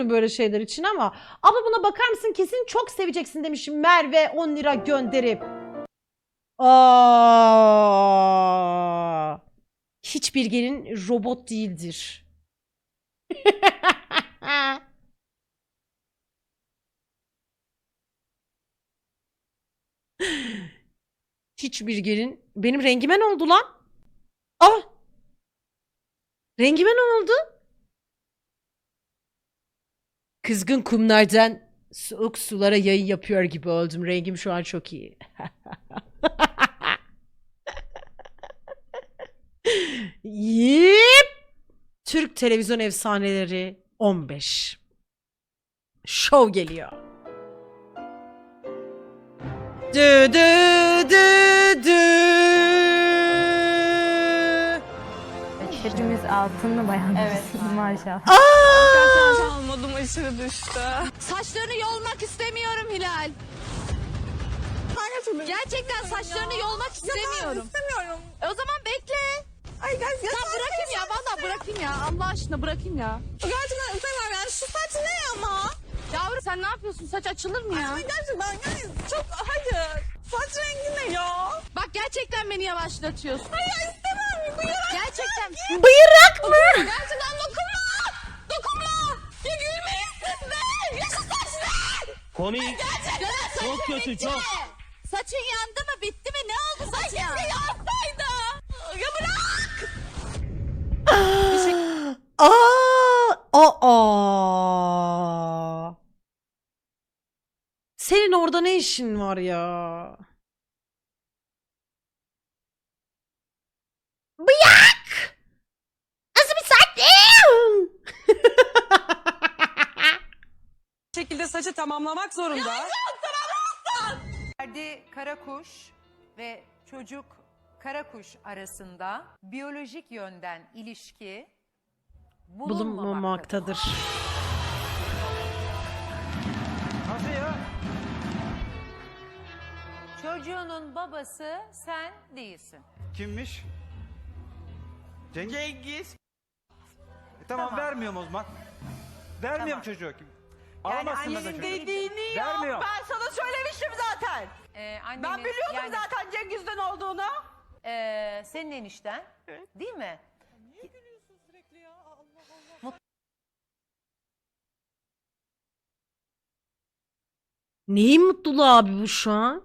böyle şeyler için ama abla buna bakar mısın kesin çok seveceksin demişim Merve 10 lira gönderip. Aa, hiçbir gelin robot değildir. Hiçbir gelin benim rengime ne oldu lan? Ah! Rengime ne oldu? Kızgın kumlardan soğuk sulara yayın yapıyor gibi oldum. Rengim şu an çok iyi. Yip! Türk televizyon efsaneleri 15. Şov geliyor. Dü dü dü. Hepimiz altınlı bayanız Evet. maşallah. Aa! Almadım aşırı düştü. Saçlarını yolmak istemiyorum Hilal. Gerçekten saçlarını yolmak istemiyorum. İstemiyorum. E o zaman bekle. Ay gerçekten Tamam bırakayım ya vallahi bırakayım ya. Allah aşkına bırakayım ya. Gerçekten istemiyorum yani şu saç ne ama? Yavrum sen ne yapıyorsun? Saç açılır mı ya? Ay gerçekten yani çok hayır. Saç rengi ne ya? Bak gerçekten beni yavaşlatıyorsun. Hayır istemem. Yalan. Gerçekten. Bıyırak mı? Gerçekten dokunma. Dokunma. Ya gülmeyin siz de. Ya şu saç ne? Komik. Saçın Çok kötü, bitti çok. mi? Saçın yandı mı? Bitti mi? Ne oldu saçın? Keşke yapsaydı. Ya bırak. Aa! Aa! Senin orada ne işin var ya? Bıyak! Nasıl bir saat? Tamamlamak zorunda. Ferdi Karakuş ve çocuk Karakuş arasında biyolojik yönden ilişki bulunmamaktadır. Bulunmamaktadır. Nasıl ya? Çocuğunun babası sen değilsin. Kimmiş? Cengiz. Cengiz. tamam, Tamam. vermiyorum o zaman. Vermiyorum Tamam. çocuğu. Yani Alamazsın annenin çocuğu. Dediğini yap. Vermiyor. Ben sana söylemiştim zaten. Ee, annenin, Ben biliyordum yani, zaten Cengiz'den olduğunu. ee, senin enişten değil mi? Neyin mutluluğu abi bu şu an?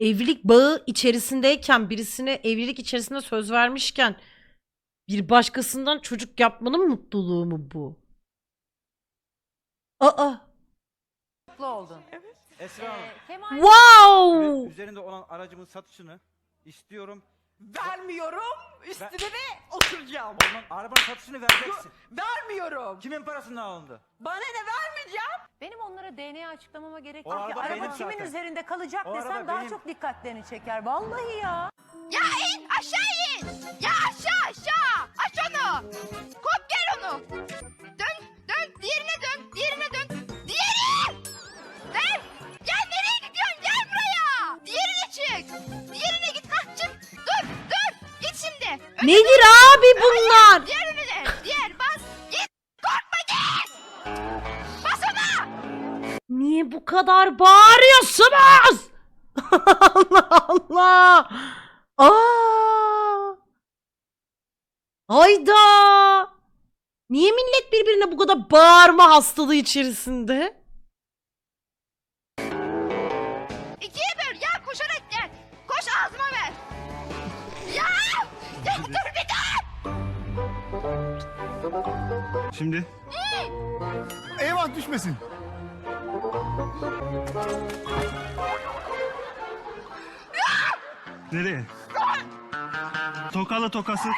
Evlilik bağı içerisindeyken birisine evlilik içerisinde söz vermişken bir başkasından çocuk yapmanın mutluluğu mu bu? Aa! Mutlu oldun. Esra Hanım. Ee, Kemal Wow! Üzerinde olan aracımın satışını istiyorum. Vermiyorum. Üstüne de oturacağım. Ondan arabanın satışını vereceksin. Vermiyorum. Kimin parasından alındı? Bana ne vermeyeceğim? benim onlara DNA açıklamama gerek O yok. ki. araba Araba benim kimin zaten. üzerinde kalacak O desem daha benim. çok dikkatlerini çeker. Vallahi ya. Ya in aşağı in. Ya aşağı aşağı. Nedir abi bunlar? Diğer önüne. Diğer bas. Git. Korkma git. Bas ona. Niye bu kadar bağırıyorsunuz? Allah Allah. Aa! Hayda. Niye millet birbirine bu kadar bağırma hastalığı içerisinde? Şimdi. Eyvah düşmesin. Nereye? Tokalı tokası.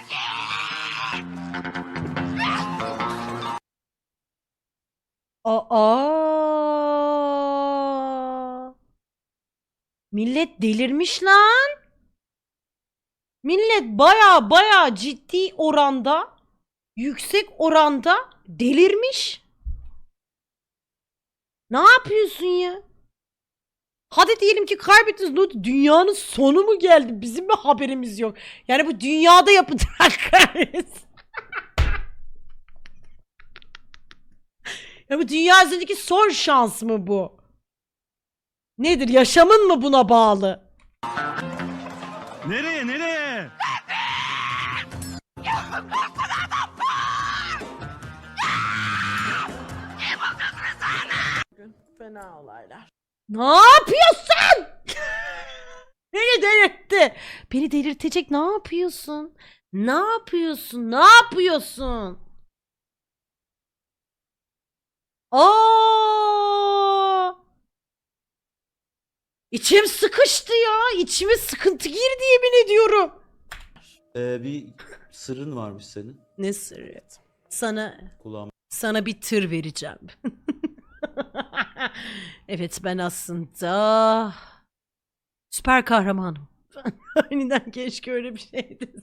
Aa! Millet delirmiş lan. Millet baya baya ciddi oranda, yüksek oranda delirmiş. Ne yapıyorsun ya? Hadi diyelim ki kaybettiniz. Ne? Dünyanın sonu mu geldi? Bizim mi haberimiz yok? Yani bu dünyada yapılan kahretsin. Ya bu dünya üzerindeki son şans mı bu? Nedir? Yaşamın mı buna bağlı? Nereye nereye? Fena olaylar. Ne yapıyorsun? Beni delirtti. Beni delirtecek ne yapıyorsun? Ne yapıyorsun? Ne yapıyorsun? Aa! İçim sıkıştı ya. İçime sıkıntı girdi yemin ediyorum. Ee, bir sırrın varmış senin. Ne sırrı? Sana Kulağıma sana bir tır vereceğim. evet ben aslında süper kahramanım. Aniden keşke öyle bir şeydi.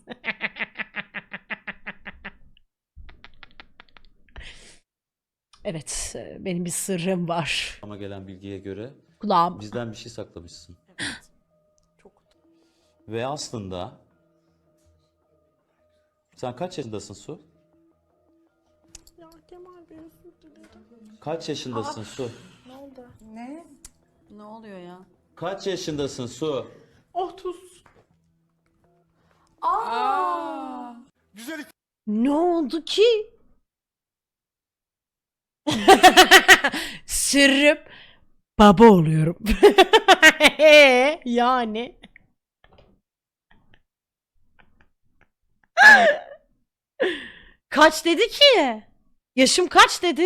evet e, benim bir sırrım var. gelen bilgiye göre Kulağım. bizden bir şey saklamışsın. Ve aslında sen kaç yaşındasın Su? Kaç yaşındasın Su? Ne oluyor ya? Kaç yaşındasın Su? 30. Güzellik Ne oldu ki? Sırrım baba oluyorum. yani. kaç dedi ki? Yaşım kaç dedi?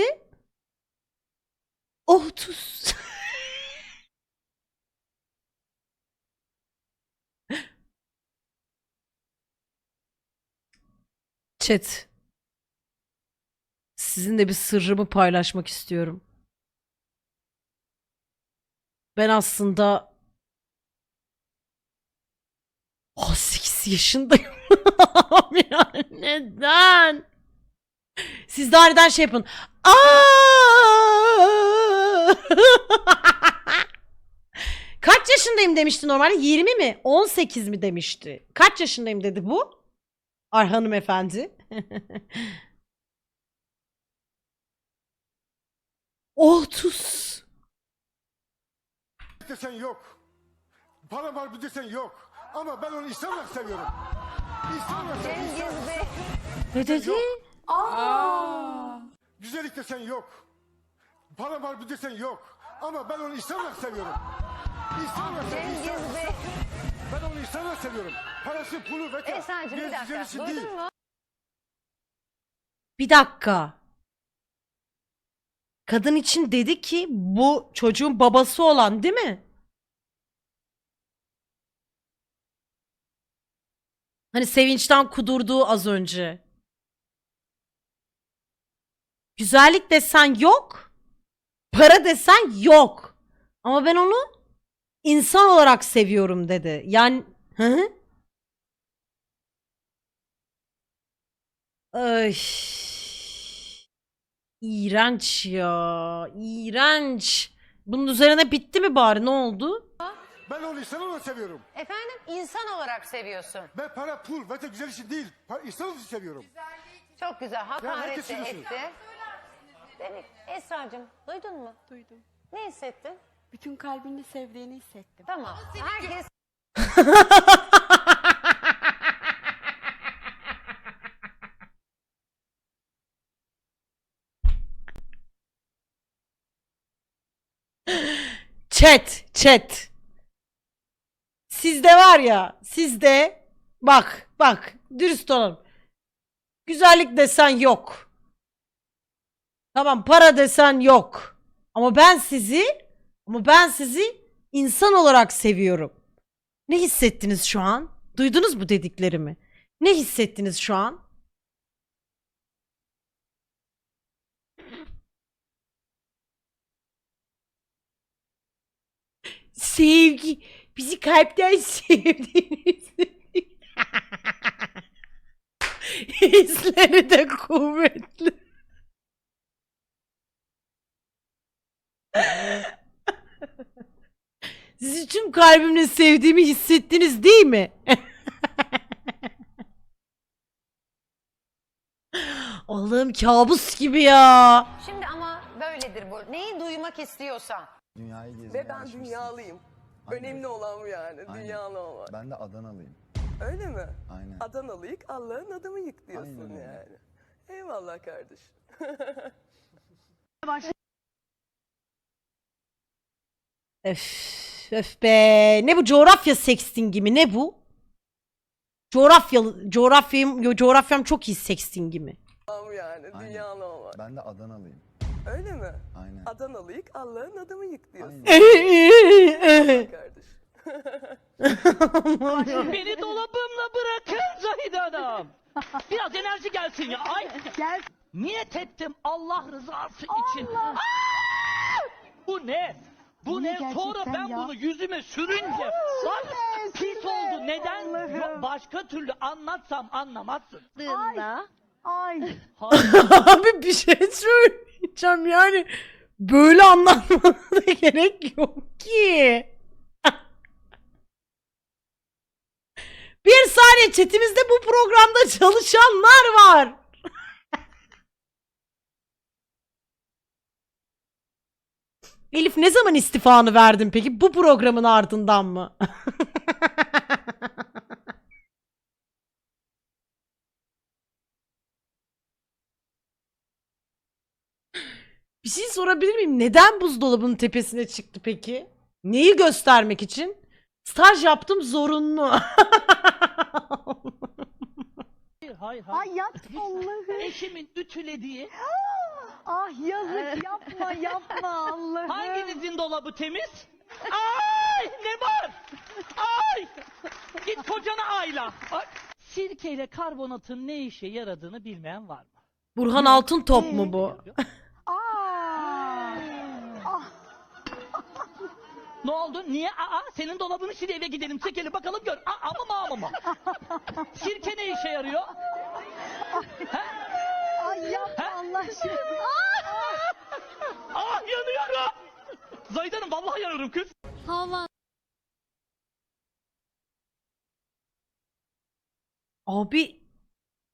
30. Chat. Sizinle bir sırrımı paylaşmak istiyorum. Ben aslında 18 yaşındayım. ya neden? Siz daha neden şey yapın? Aa! Kaç yaşındayım demişti normalde? 20 mi? 18 mi demişti? Kaç yaşındayım dedi bu? Ar hanımefendi. Otuz. desen yok. Para var bir desen yok. Ama ben onu insan olarak seviyorum. Olarak seviyorum. Cengiz Bey. Ne dedi? Güzellik desen yok. Para var bir desen yok. Ama ben onu insan olarak seviyorum. İnsan olarak seviyorum. Cengiz. Bey. Ben onu insan olarak seviyorum. Parası, pulu, veta. Esen'cim bir dakika. Duydun değil. mu? Bir dakika. Kadın için dedi ki bu çocuğun babası olan değil mi? Hani sevinçten kudurduğu az önce. Güzellik desen yok. Para desen yok. Ama ben onu insan olarak seviyorum dedi. Yani hı hı. Ay. İğrenç ya. İğrenç. Bunun üzerine bitti mi bari? Ne oldu? Ben onu insan olarak seviyorum. Efendim insan olarak seviyorsun. Ben para, pul, veta güzel işi değil. Pa- İnsan olarak seviyorum. Çok güzel. Hakaret herkes de biliyorsun. etti. Demek Esra'cığım duydun mu? Duydum. Ne hissettin? Bütün kalbini sevdiğini hissettim. Tamam. Herkes Chat, chat. Sizde var ya, sizde bak, bak, dürüst olalım. Güzellik desen yok. Tamam, para desen yok. Ama ben sizi, ama ben sizi insan olarak seviyorum. Ne hissettiniz şu an? Duydunuz mu dediklerimi? Ne hissettiniz şu an? Sevgi. Bizi kalpten sevdiğiniz. Hisleri de kuvvetli. Sizi tüm kalbimle sevdiğimi hissettiniz değil mi? Allah'ım kabus gibi ya. şimdi ama böyle öyledir bu. Neyi duymak istiyorsan. Dünyayı gezmeye Ve ben alışmışsın. dünyalıyım. Aynen. Önemli olan bu yani. Aynen. Dünyalı olmak. Ben de Adanalıyım. Öyle mi? Aynen. Adanalıyık Allah'ın adamı yık diyorsun Aynen öyle. yani. Eyvallah kardeş. Öf, öf be. Ne bu coğrafya sextingi mi? Ne bu? Coğrafya, coğrafyam, coğrafyam çok iyi sextingi mi? Tamam yani. Aynen. Dünyalı olmak. Ben de Adanalıyım. Öyle mi? Aynen. Adanalıyık Allah'ın adamı yık diyorsun. Aynen. kardeş. Beni dolabımla bırakın Zahide Hanım. Biraz enerji gelsin ya. Ay. Gel. Niyet ettim Allah rızası için. Aa! Bu ne? Bu ne? Sonra ben bunu yüzüme sürünce bak pis oldu. Neden? Yo- Başka türlü anlatsam anlamazsın. Ay. Abi bir şey söyleyeceğim yani. Böyle anlatmana da gerek yok ki. Bir saniye chatimizde bu programda çalışanlar var. Elif ne zaman istifanı verdin peki? Bu programın ardından mı? Bir şey sorabilir miyim? Neden buzdolabının tepesine çıktı peki? Neyi göstermek için? Staj yaptım zorunlu. Hayır hayır. hayır. yap Allah'ım. Eşimin ütülediği Ah yazık yapma yapma Allah'ım. hanginizin dolabı temiz? Ay ne var? Ay! Git kocana ayla. Ay. Sirkeyle karbonatın ne işe yaradığını bilmeyen var mı? Burhan Altın top mu bu? Ne oldu? Niye? Aa, senin dolabını sil eve gidelim. Çekelim bakalım gör. Aa, ama mı ama mı? Sirke ne işe yarıyor? Ay yapma Allah aşkına. Ah yanıyorum. Zahide Hanım vallahi yanıyorum kız. Hava Abi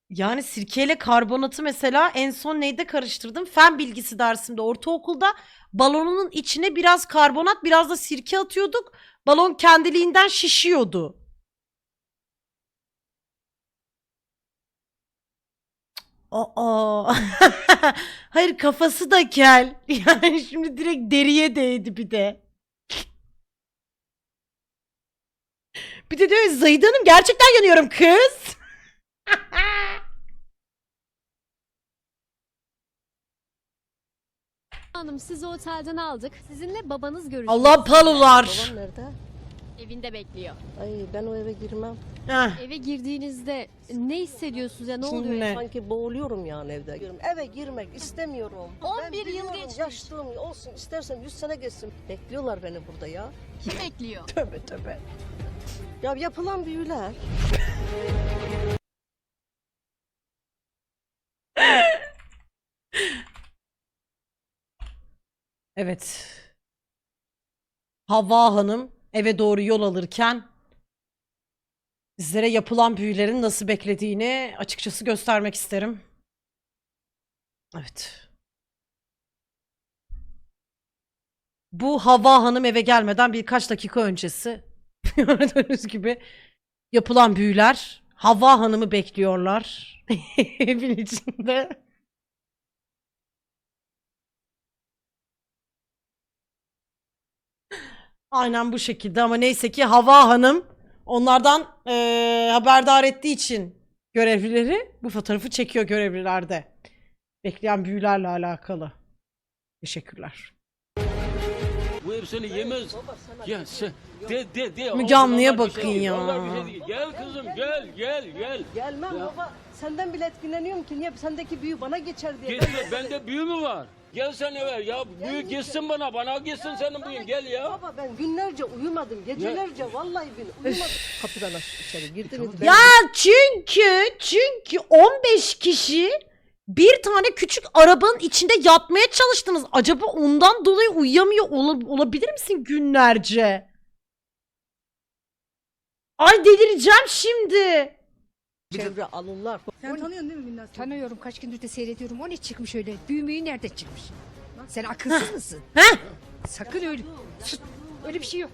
yani sirkeyle karbonatı mesela en son neyde karıştırdım? Fen bilgisi dersimde ortaokulda balonun içine biraz karbonat biraz da sirke atıyorduk. Balon kendiliğinden şişiyordu. Aa. Hayır kafası da kel. Yani şimdi direkt deriye değdi bir de. Bir de diyor Zahide Hanım gerçekten yanıyorum kız. Hanım sizi otelden aldık. Sizinle babanız görüşecek. Allah palular. nerede? Evinde bekliyor. Ay ben o eve girmem. Heh. Eve girdiğinizde ne hissediyorsunuz ya ne oluyor? Ya? Sanki boğuluyorum yani evde. Eve girmek istemiyorum. 11 ben yıl biliyorum, geçmiş. Yaşlıyım olsun istersen 100 sene geçsin. Bekliyorlar beni burada ya. Kim bekliyor? Tövbe tövbe. Ya yapılan büyüler. Evet. Havva Hanım eve doğru yol alırken sizlere yapılan büyülerin nasıl beklediğini açıkçası göstermek isterim. Evet. Bu Havva Hanım eve gelmeden birkaç dakika öncesi gördüğünüz gibi yapılan büyüler Havva Hanım'ı bekliyorlar evin içinde. Aynen bu şekilde ama neyse ki Hava Hanım onlardan eee, haberdar ettiği için görevlileri bu fotoğrafı çekiyor görevlilerde. Bekleyen büyülerle alakalı. Teşekkürler. Bu hepsini yemez. Ya sen de de de. Müge Anlı'ya bakın ya. Gel kızım gel gel gel. Gelmem baba. Senden bile etkileniyorum ki niye sendeki büyü bana geçer diye. bende büyü mü var? Gel sen eve ya büyü gitsin bana bana gitsin senin büyün gel ya. Baba ben günlerce uyumadım. Gecelerce vallahi bin uyumadım. Kapıdan aç içeri girdim. Ya çünkü çünkü 15 kişi bir tane küçük arabanın içinde yatmaya çalıştınız. Acaba ondan dolayı uyuyamıyor ola- olabilir misin günlerce? Ay delireceğim şimdi. Çevre alırlar. Sen tanıyorsun değil mi Binnaz? Tanıyorum kaç gündür de seyrediyorum. O ne çıkmış öyle? Büyümeyi nerede çıkmış? Sen akılsız mısın? Heh. Sakın öyle. Sus, Öyle bir şey yok.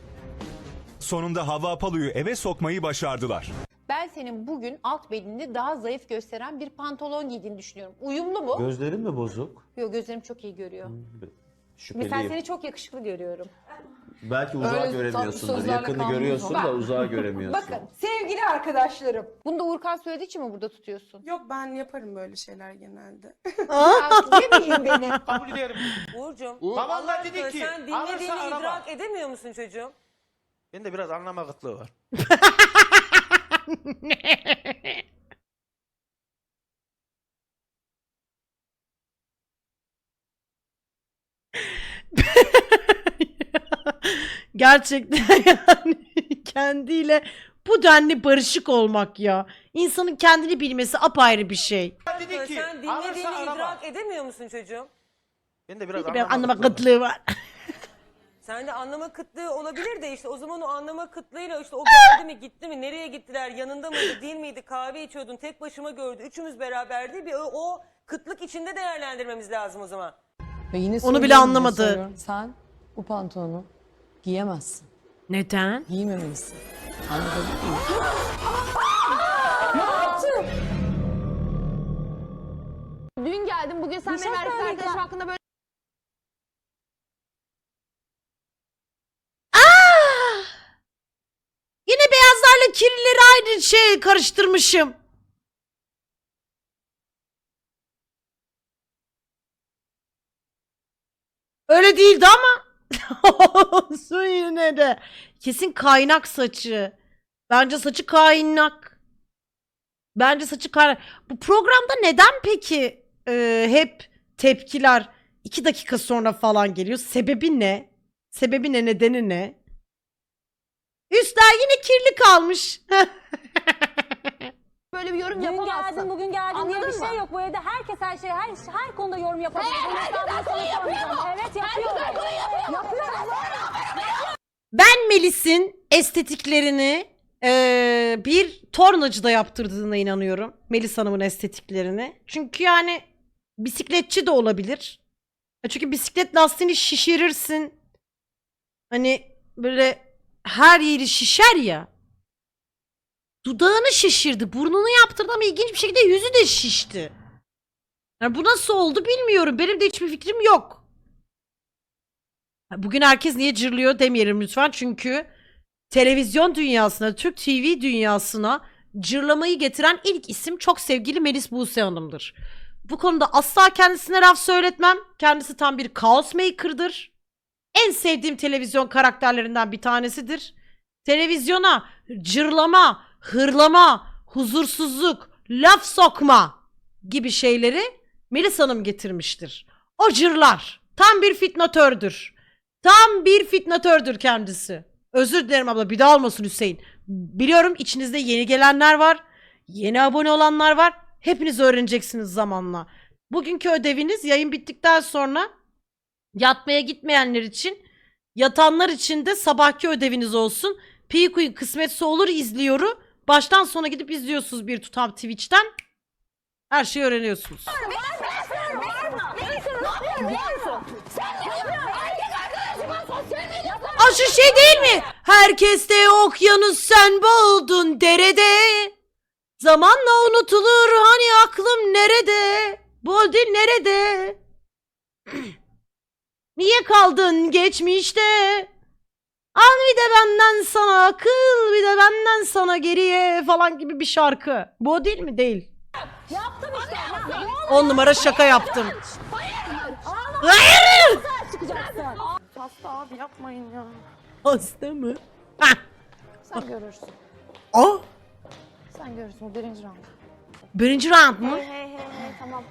Sonunda Hava Apalu'yu eve sokmayı başardılar. Ben senin bugün alt belini daha zayıf gösteren bir pantolon giydiğini düşünüyorum. Uyumlu mu? Gözlerin mi bozuk? Yok gözlerim çok iyi görüyor. Mesela Şüpheliyim. seni çok yakışıklı görüyorum. Belki uzağı Öyle tatlı göremiyorsundur. sözlerle Yakını görüyorsun da uzağı göremiyorsun. Bakın sevgili arkadaşlarım. Bunu da Uğurkan söylediği için mi burada tutuyorsun? Yok ben yaparım böyle şeyler genelde. Yemeyin beni. Kabul ederim. Uğurcuğum. Babam da dedi ki Sen dinlediğini alırsa araba. idrak edemiyor musun çocuğum? Bende biraz anlama kıtlığı var. Gerçekten yani kendiyle bu denli barışık olmak ya. İnsanın kendini bilmesi apayrı bir şey. Dedi ki Sen alırsa dinlediğini araba. idrak edemiyor musun çocuğum? Bende biraz Biraz anlama, anlama kıtlığı var. var. Sende anlama kıtlığı olabilir de işte o zaman o anlama kıtlığıyla işte o geldi mi gitti mi nereye gittiler yanında mıydı değil miydi kahve içiyordun tek başıma gördü üçümüz beraberdi bir o, o kıtlık içinde değerlendirmemiz lazım o zaman. Ve yine Onu bile söylüyorum, yine anlamadı. söylüyorum. Sen bu pantolonu giyemezsin. Neden? Giymemelisin. Anladın mı? Dün geldim bugün sen benim erkek arkadaşım hakkında böyle! Yine beyazlarla kirlileri aynı şey karıştırmışım. Öyle değildi ama. Olsun yine de. Kesin kaynak saçı. Bence saçı kaynak. Bence saçı kaynak. Bu programda neden peki e, hep tepkiler iki dakika sonra falan geliyor? Sebebi ne? Sebebi ne? Nedeni ne? Üstler yine kirli kalmış. böyle bir yorum Dün yapamazsın. geldin bugün geldin diye bir şey mı? yok. Bu evde herkes her şey her, her konuda yorum yapabilir. Hayır, herkes her konuyu yapıyor mu? Evet yapıyor. Herkes her konuyu. Ben Melis'in estetiklerini eee, bir tornacıda yaptırdığına inanıyorum. Melis Hanım'ın estetiklerini. Çünkü yani bisikletçi de olabilir. Ya Çünkü bisiklet lastiğini şişirirsin. Hani böyle her yeri şişer ya. Dudağını şişirdi. Burnunu yaptırdı ama ilginç bir şekilde yüzü de şişti. Yani bu nasıl oldu bilmiyorum. Benim de hiçbir fikrim yok. Bugün herkes niye cırlıyor demeyelim lütfen. Çünkü televizyon dünyasına, Türk TV dünyasına cırlamayı getiren ilk isim çok sevgili Melis Buse Hanım'dır. Bu konuda asla kendisine laf söyletmem. Kendisi tam bir kaos maker'dır. En sevdiğim televizyon karakterlerinden bir tanesidir. Televizyona cırlama, hırlama, huzursuzluk, laf sokma gibi şeyleri Melis Hanım getirmiştir. O cırlar. Tam bir fitnatördür. Tam bir fitnatördür kendisi. Özür dilerim abla bir daha olmasın Hüseyin. Biliyorum içinizde yeni gelenler var. Yeni abone olanlar var. Hepiniz öğreneceksiniz zamanla. Bugünkü ödeviniz yayın bittikten sonra yatmaya gitmeyenler için yatanlar için de sabahki ödeviniz olsun. Piku'yu kısmetse olur izliyoru. Baştan sona gidip izliyorsunuz bir tutam Twitch'ten. Her şeyi öğreniyorsunuz. Şu şey değil mi? Herkes de okyanus sen boğuldun derede. Zamanla unutulur hani aklım nerede? Dil nerede? Niye kaldın geçmişte? Al bir de benden sana akıl bir de benden sana geriye falan gibi bir şarkı. Bu o değil mi? Değil. Yaptım işte. Ya, On numara şaka yaptım. Hayır! çıkacaksın. Hasta abi yapmayın ya. Hasta mı? Hah. Sen görürsün. O Sen görürsün. Bu birinci round. birinci round mu? Hey hey hey tamam.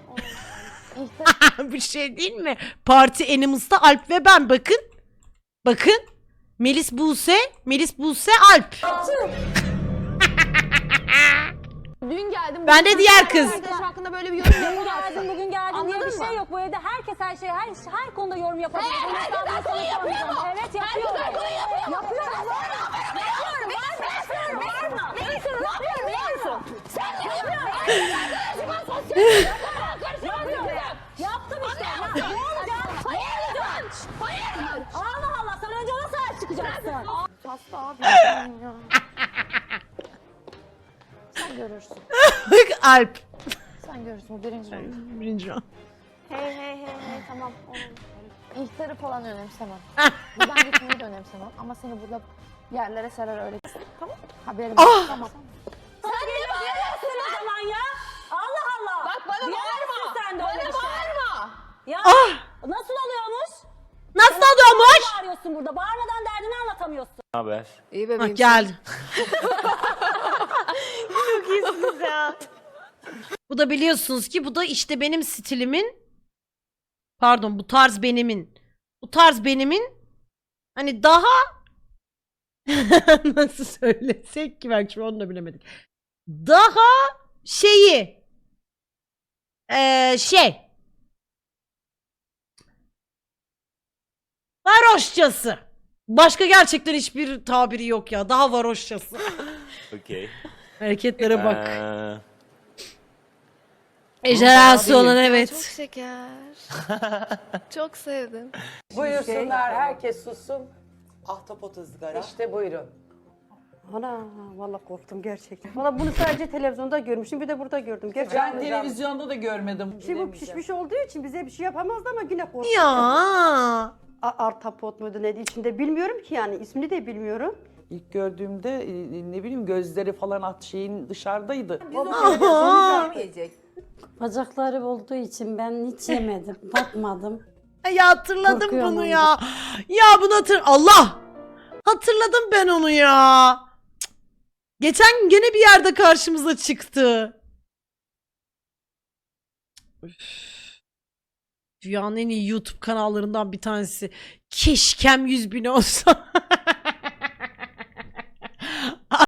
bir şey değil mi? Parti Animals'ta Alp ve ben bakın. Bakın. Melis Buse, Melis Buse Alp dün geldim. Ben de diğer kız. Arkadaş hakkında böyle bir yorum yapamazsın. bugün geldim diye Anladın bir şey yok. Bu evde herkes her şeye, her, her konuda yorum yapabilir. Hayır, Bunun herkes her konuyu yapıyor mu? Evet yapıyor. Herkes her konuyu yapıyor mu? Yapıyor. Sen ne yapıyorsun? Ne yapıyorum? Ne yapıyorum? Ne yapıyorum? Ne yapıyorum? Ne yapıyorum? Sen ne yapıyorsun? Herkes arkadaşıma sosyal Yapıyorum. Yaptım işte. Ne olacak? Hayır. Hayır. Allah Allah sen önce ona sahip çıkacaksın. Hasta abi. Sen görürsün. Alp. Sen görürsün. Birinci round. Birinci round. Hey hey hey hey tamam. Onun ihtarı falan önemsemem. Buradan gitmeyi de önemsemem. Ama seni burada yerlere serer öyle. Tamam. Haberim Ah! yok. Tamam. Allah Allah. Bak bana bağırma. Sen de Bana öyle bir şey. bağırma. Ya Ah! nasıl oluyormuş? Nasıl oluyormuş? Bağırıyorsun burada. Bağırmadan derdini anlatamıyorsun. haber? İyi Ha, geldi. Bu da biliyorsunuz ki bu da işte benim stilimin pardon bu tarz benimin bu tarz benimin hani daha nasıl söylesek ki bak şu onu da bilemedik. Daha şeyi eee şey varoşçası. Başka gerçekten hiçbir tabiri yok ya. Daha varoşçası. Okey. Hareketlere bak. Ee, Ejderhası olan evet. şeker. Çok sevdim. Buyursunlar herkes sussun. Ahtapot ızgara. İşte buyurun. Ana vallahi korktum gerçekten. Valla bunu sadece televizyonda görmüştüm bir de burada gördüm. Gerçekten. Ben televizyonda da görmedim. Şimdi bu pişmiş olduğu için bize bir şey yapamazdı ama yine korktum. Ya. A- Artapot muydu neydi içinde bilmiyorum ki yani ismini de bilmiyorum. İlk gördüğümde ne bileyim gözleri falan at şeyin dışarıdaydı. Bacakları olduğu için ben hiç yemedim, bakmadım. Ya hatırladım Korkuyorum bunu ya. Ya bunu hatır Allah. Hatırladım ben onu ya. Cık. Geçen gün gene bir yerde karşımıza çıktı. Üf. Dünyanın en iyi YouTube kanallarından bir tanesi. Keşkem 100 bin olsa.